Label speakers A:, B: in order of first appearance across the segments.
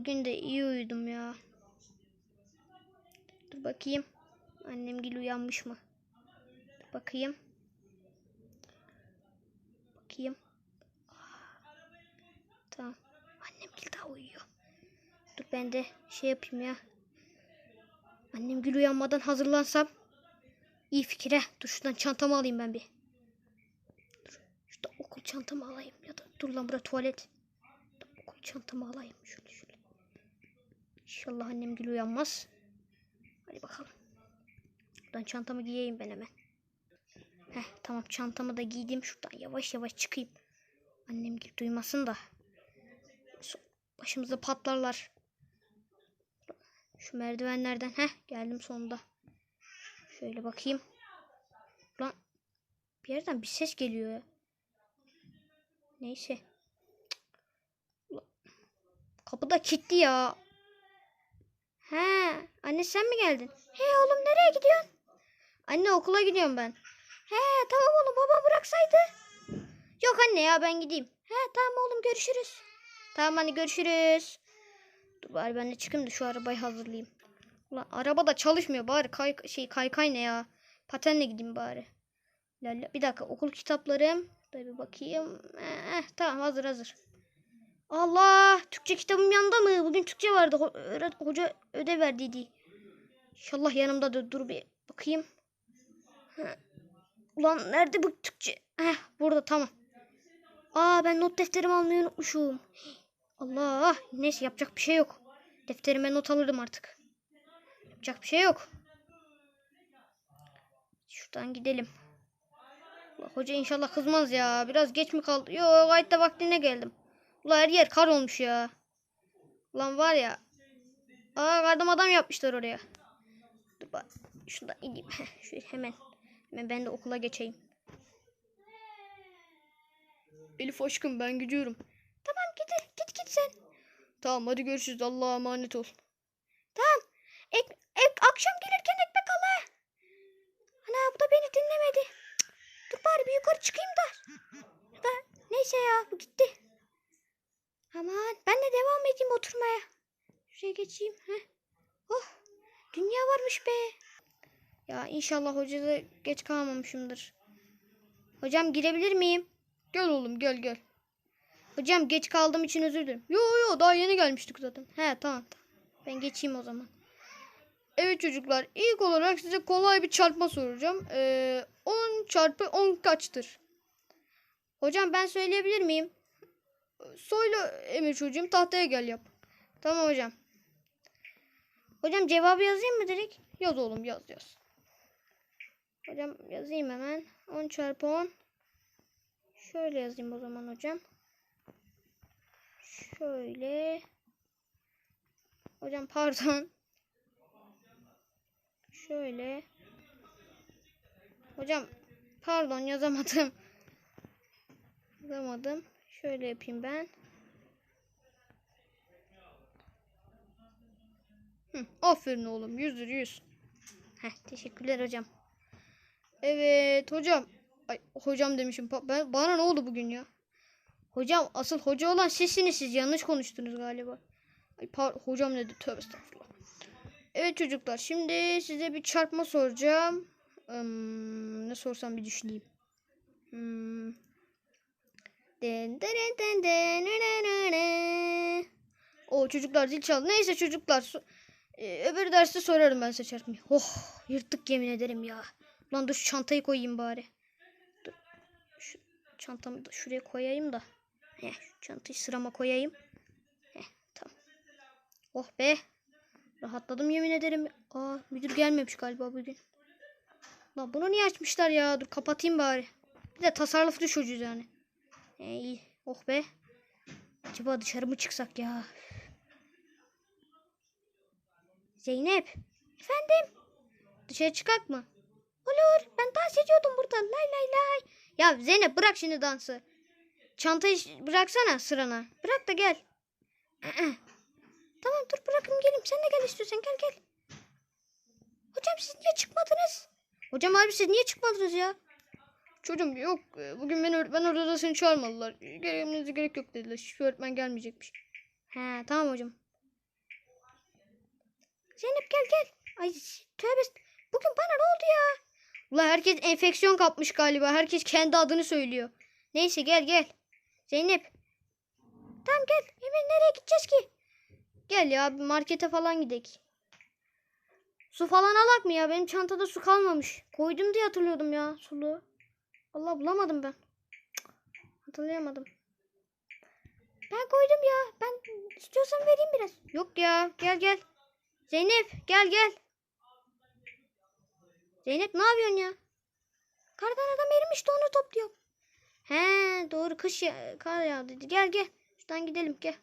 A: bugün de iyi uyudum ya. Dur bakayım. Annem gil uyanmış mı? Dur bakayım. Bakayım. Tamam. Annem gil daha uyuyor. Dur ben de şey yapayım ya. Annem gül uyanmadan hazırlansam. İyi fikir he. Dur şuradan çantamı alayım ben bir. Dur. Şurada okul çantamı alayım. Ya da dur lan bura tuvalet. Dur, okul çantamı alayım. Şöyle şöyle. İnşallah annem gül uyanmaz. Hadi bakalım. Buradan çantamı giyeyim ben hemen. Heh tamam çantamı da giydim. Şuradan yavaş yavaş çıkayım. Annem gül duymasın da. Başımıza patlarlar. Şu merdivenlerden. Heh geldim sonunda. Şöyle bakayım. Lan bir yerden bir ses geliyor ya. Neyse. Kapıda kilitli ya. He, anne sen mi geldin? He oğlum nereye gidiyorsun? Anne okula gidiyorum ben. He tamam oğlum baba bıraksaydı. Yok anne ya ben gideyim. He tamam oğlum görüşürüz. Tamam anne görüşürüz. Dur bari ben de çıkayım da şu arabayı hazırlayayım. Ulan araba da çalışmıyor bari kay şey kaykay ne ya. Patenle gideyim bari. Lala. Bir dakika okul kitaplarım. Da bir bakayım. Eh, tamam hazır hazır. Allah Türkçe kitabım yanında mı? Bugün Türkçe vardı. Ho- hoca ödev verdiydi. İnşallah yanımda dur, dur bir bakayım. Heh. Ulan nerede bu Türkçe? Heh, burada tamam. Aa ben not defterimi almayı unutmuşum. Allah neyse yapacak bir şey yok. Defterime not alırdım artık. Yapacak bir şey yok. Şuradan gidelim. Allah, hoca inşallah kızmaz ya. Biraz geç mi kaldı? Yo gayet de vaktine geldim. Ulan her yer kar olmuş ya. Ulan var ya. Aa kardım adam yapmışlar oraya. Dur bak. Şuradan ineyim. Şöyle hemen. Hemen ben de okula geçeyim. Elif aşkım ben gidiyorum. Tamam git git git sen. Tamam hadi görüşürüz. Allah'a emanet ol. Tamam. Ek, ek, akşam gelirken ekmek al ha. Ana bu da beni dinlemedi. Cık, Dur bari bir yukarı çıkayım da. da. Neyse ya bu gitti. Aman ben de devam edeyim oturmaya. Şuraya geçeyim. Heh. Oh dünya varmış be. Ya inşallah hoca da geç kalmamışımdır. Hocam girebilir miyim? Gel oğlum gel gel. Hocam geç kaldığım için özür dilerim. Yo yo daha yeni gelmiştik zaten. He tamam tamam. Ben geçeyim o zaman. Evet çocuklar ilk olarak size kolay bir çarpma soracağım. Ee, 10 çarpı 10 kaçtır? Hocam ben söyleyebilir miyim? Söyle Emir çocuğum tahtaya gel yap. Tamam hocam. Hocam cevabı yazayım mı direkt? Yaz oğlum yaz yaz. Hocam yazayım hemen. 10 çarpı 10. Şöyle yazayım o zaman hocam. Şöyle. Hocam pardon. Şöyle. Hocam pardon yazamadım. Yazamadım. Şöyle yapayım ben. Hı, aferin oğlum. Yüzdür yüz. Heh, teşekkürler hocam. Evet hocam. Ay hocam demişim. Ben, bana ne oldu bugün ya? Hocam asıl hoca olan sizsiniz siz. Yanlış konuştunuz galiba. Ay par- hocam dedi. Tövbe estağfurullah. Evet çocuklar şimdi size bir çarpma soracağım. Hmm, ne sorsam bir düşüneyim. Hmm. O çocuklar zil çaldı. Neyse çocuklar. Ee, öbür derste sorarım ben size çarpmayı. Oh yırttık yemin ederim ya. Lan dur şu çantayı koyayım bari. Dur. Şu çantamı da şuraya koyayım da. Heh, çantayı sırama koyayım. Heh, tamam. Oh be. Rahatladım yemin ederim. Aa müdür gelmemiş galiba bugün. Lan bunu niye açmışlar ya? Dur kapatayım bari. Bir de tasarruflu çocuğuz yani. E, iyi. Oh be. Acaba dışarı mı çıksak ya? Zeynep. Efendim? Dışarı çıkak mı? Olur. Ben dans ediyordum burada. Lay lay lay. Ya Zeynep bırak şimdi dansı. Çantayı bıraksana sırana. Bırak da gel. Tamam dur bırakayım geleyim. Sen de gel istiyorsan gel gel. Hocam siz niye çıkmadınız? Hocam abi siz niye çıkmadınız ya? Çocuğum yok. e, Bugün beni öğretmen odasını çağırmadılar. Gelmenize gerek yok dediler. Hiçbir öğretmen gelmeyecekmiş. He tamam hocam. Zeynep gel gel. Ay tövbe. Bugün bana ne oldu ya? Ulan herkes enfeksiyon kapmış galiba. Herkes kendi adını söylüyor. Neyse gel gel. Zeynep. Tamam gel. Emir nereye gideceğiz ki? Gel ya markete falan gidelim. Su falan alak mı ya? Benim çantada su kalmamış. Koydum diye hatırlıyordum ya sulu. Allah bulamadım ben. Hatırlayamadım. Ben koydum ya. Ben istiyorsan vereyim biraz. Yok ya. Gel gel. Zeynep gel gel. Zeynep ne yapıyorsun ya? Kardan adam erimişti onu topluyor. He doğru kış ya, kar yağdı. Gel gel. Şuradan gidelim gel.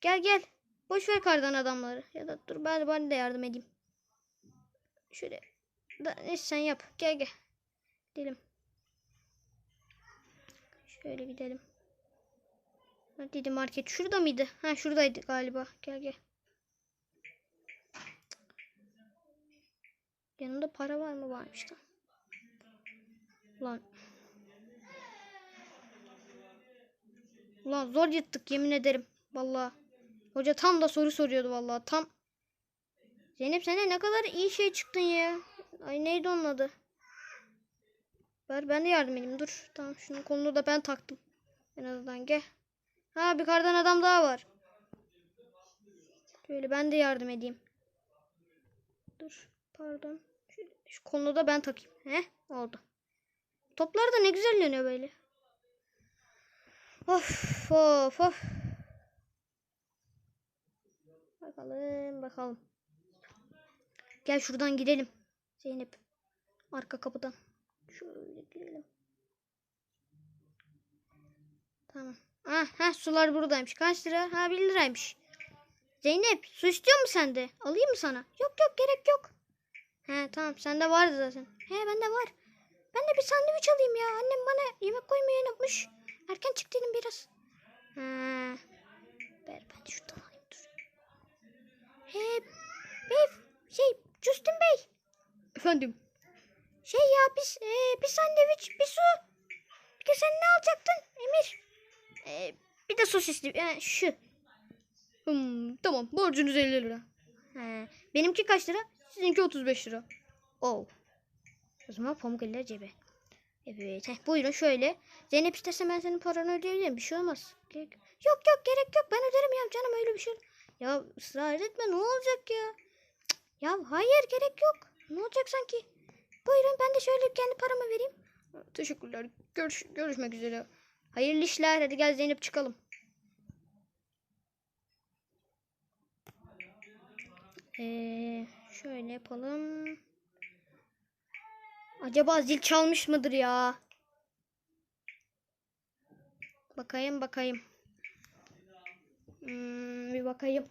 A: Gel gel. Boş ver kardan adamları. Ya da dur ben, ben de yardım edeyim. Şöyle. Da, neyse sen yap. Gel gel. Gidelim. Şöyle gidelim. Neredeydi market? Şurada mıydı? Ha şuradaydı galiba. Gel gel. Yanında para var mı? Varmış da. Ulan. Ulan zor yırttık yemin ederim. Vallahi. Hoca tam da soru soruyordu vallahi. Tam. Zeynep sen ne kadar iyi şey çıktın ya. Ay neydi onun adı? Ver ben de yardım edeyim. Dur. Tamam şunun kolunu da ben taktım. En azından gel. Ha bir kardan adam daha var. Şöyle ben de yardım edeyim. Dur. Pardon. Şu, kolunu ben takayım. He? Oldu. Toplar da ne güzel yanıyor böyle. Of of of. Bakalım bakalım. Gel şuradan gidelim. Zeynep. Arka kapıdan. Şöyle girelim. Tamam. Ah, ha sular buradaymış. Kaç lira? Ha 1 liraymış. Zeynep su istiyor mu sende? Alayım mı sana? Yok yok gerek yok. He tamam sende vardı zaten. He bende var. Ben de bir sandviç alayım ya. Annem bana yemek koymayı unutmuş. Erken çıktıydım biraz. Ha. Ver ben de şuradan alayım dur. He bey şey Justin Bey. Efendim. Şey ya biz e, bir sandviç bir su. Bir de sen ne alacaktın Emir? E, bir de sosisli. Yani şu. Hmm, tamam borcunuz 50 lira. He, benimki kaç lira? Sizinki 35 lira. Oh. O zaman pamuk eller cebe. Evet. Heh, buyurun şöyle. Zeynep istersen ben senin paranı ödeyebilirim. Bir şey olmaz. Gerek... Yok yok gerek yok. Ben öderim ya canım öyle bir şey. Ya ısrar etme ne olacak ya? Cık, Ya hayır gerek yok. Ne olacak sanki? Buyurun ben de şöyle kendi paramı vereyim. Teşekkürler. Görüş görüşmek üzere. Hayırlı işler. Hadi gel Zeynep çıkalım. Ee, şöyle yapalım. Acaba zil çalmış mıdır ya? Bakayım bakayım. Hmm, bir bakayım.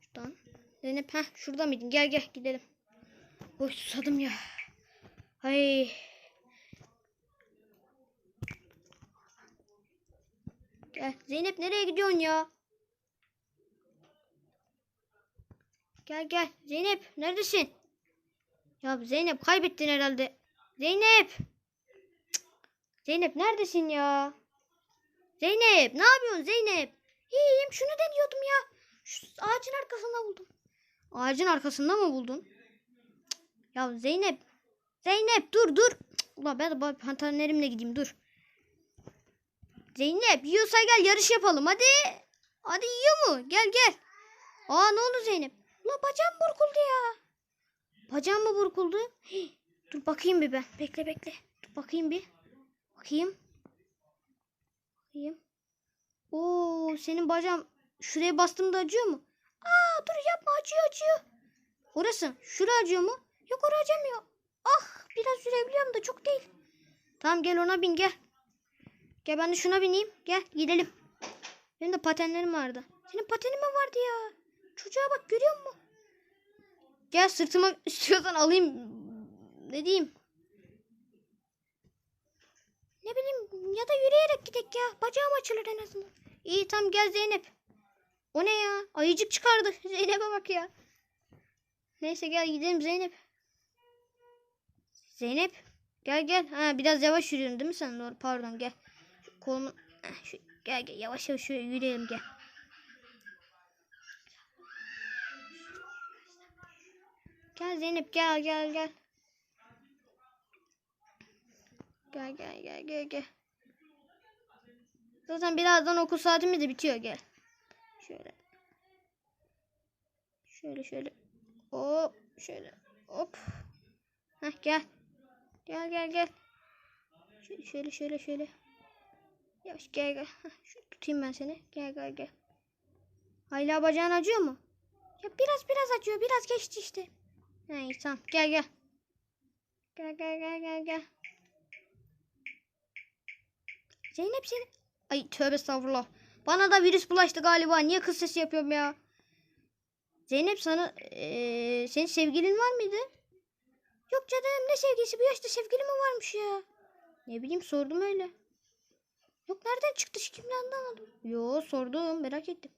A: Şuradan. Zeynep heh şurada mıydın? Gel gel gidelim. Oy susadım ya. Ay. Gel. Zeynep nereye gidiyorsun ya? Gel gel. Zeynep neredesin? Ya Zeynep kaybettin herhalde. Zeynep. Zeynep neredesin ya? Zeynep ne yapıyorsun Zeynep? İyiyim şunu deniyordum ya. Şu ağacın arkasında buldum. Ağacın arkasında mı buldun? Ya Zeynep. Zeynep dur dur. Cık. Ulan ben de panterlerimle gideyim dur. Zeynep yiyorsa gel yarış yapalım hadi. Hadi yiyor mu? Gel gel. Aa ne oldu Zeynep? Ulan bacağım burkuldu ya. Bacağım mı burkuldu? Hii, dur bakayım bir ben. Bekle bekle. Dur bakayım bir. Bakayım. Bakayım. Oo senin bacağın şuraya bastığımda acıyor mu? Aa dur yapma acıyor acıyor. Orası. Şura acıyor mu? Yok orası acımıyor. Ah biraz yürüyebiliyorum da çok değil. Tamam gel ona bin gel. Gel ben de şuna bineyim. Gel gidelim. Benim de patenlerim vardı. Senin patenin mi vardı ya? Çocuğa bak görüyor musun? Gel sırtıma istiyorsan alayım. Ne diyeyim? Ne bileyim ya da yürüyerek gidek ya. Bacağım açılır en azından. İyi tamam gel Zeynep. O ne ya? Ayıcık çıkardı. Zeynep'e bak ya. Neyse gel gidelim Zeynep. Zeynep. Gel gel. Ha biraz yavaş yürüyorsun değil mi sen? Doğru pardon gel. Kolumu Heh, şu, gel gel yavaş yavaş yürüyelim gel. Gel Zeynep gel gel gel. Gel gel gel gel gel. Zaten birazdan okul saatimiz de bitiyor gel. Şöyle. Şöyle şöyle. Hop şöyle. Hop. Heh gel. Gel gel gel. Şöyle şöyle şöyle şöyle. Yavaş gel gel. Heh, şu tutayım ben seni. Gel gel gel. Hala bacağın acıyor mu? Ya biraz biraz acıyor. Biraz geçti işte. He iyi tamam. Gel gel. Gel gel gel gel gel. Zeynep seni... Ay tövbe estağfurullah. Bana da virüs bulaştı galiba. Niye kız sesi yapıyorum ya? Zeynep sana... eee, senin sevgilin var mıydı? Yok canım ne sevgisi? Bu yaşta sevgili mi varmış ya? Ne bileyim sordum öyle. Yok nereden çıktı şimdi anlamadım. Yo sordum merak ettim.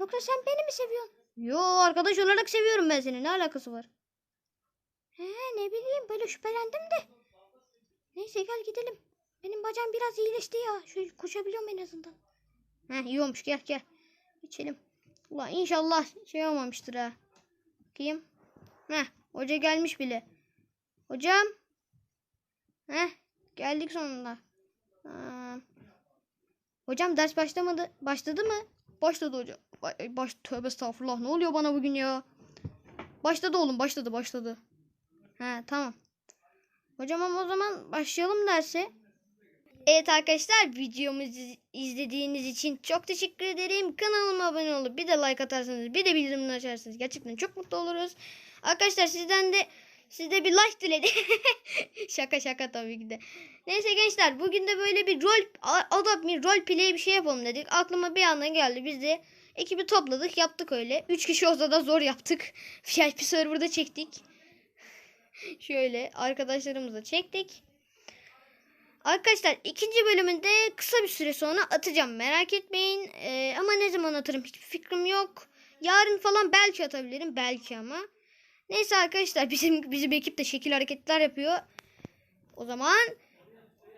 A: Yoksa sen beni mi seviyorsun? Yo arkadaş olarak seviyorum ben seni. Ne alakası var? He ne bileyim böyle şüphelendim de. Neyse gel gidelim. Benim bacağım biraz iyileşti ya. Şöyle koşabiliyorum en azından. Heh iyi gel gel. İçelim. Ulan inşallah şey olmamıştır ha. Bakayım. Heh hoca gelmiş bile. Hocam. Heh geldik sonunda. Ha. Hocam ders başlamadı. Başladı mı? Başladı hocam. Ba- Baş, tövbe estağfurullah. Ne oluyor bana bugün ya? Başladı oğlum başladı başladı. He tamam. Hocam ama o zaman başlayalım derse. Evet arkadaşlar videomuzu izlediğiniz için çok teşekkür ederim. Kanalıma abone olup bir de like atarsanız bir de bildirimini açarsanız gerçekten çok mutlu oluruz. Arkadaşlar sizden de sizde bir like diledim. şaka şaka tabii ki de. Neyse gençler bugün de böyle bir rol adopt bir rol play bir şey yapalım dedik. Aklıma bir anda geldi. Biz de ekibi topladık yaptık öyle. 3 kişi olsa da zor yaptık. VIP serverda çektik. Şöyle arkadaşlarımızla çektik. Arkadaşlar ikinci bölümünde kısa bir süre sonra atacağım. Merak etmeyin. Ee, ama ne zaman atarım hiçbir fikrim yok. Yarın falan belki atabilirim. Belki ama. Neyse arkadaşlar bizim bizim ekip de şekil hareketler yapıyor. O zaman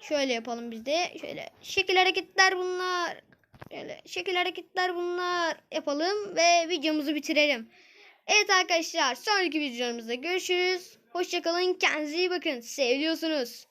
A: şöyle yapalım biz de. Şöyle şekil hareketler bunlar. Şöyle şekil hareketler bunlar yapalım ve videomuzu bitirelim. Evet arkadaşlar sonraki videomuzda görüşürüz. Hoşçakalın kendinize iyi bakın. Seviyorsunuz.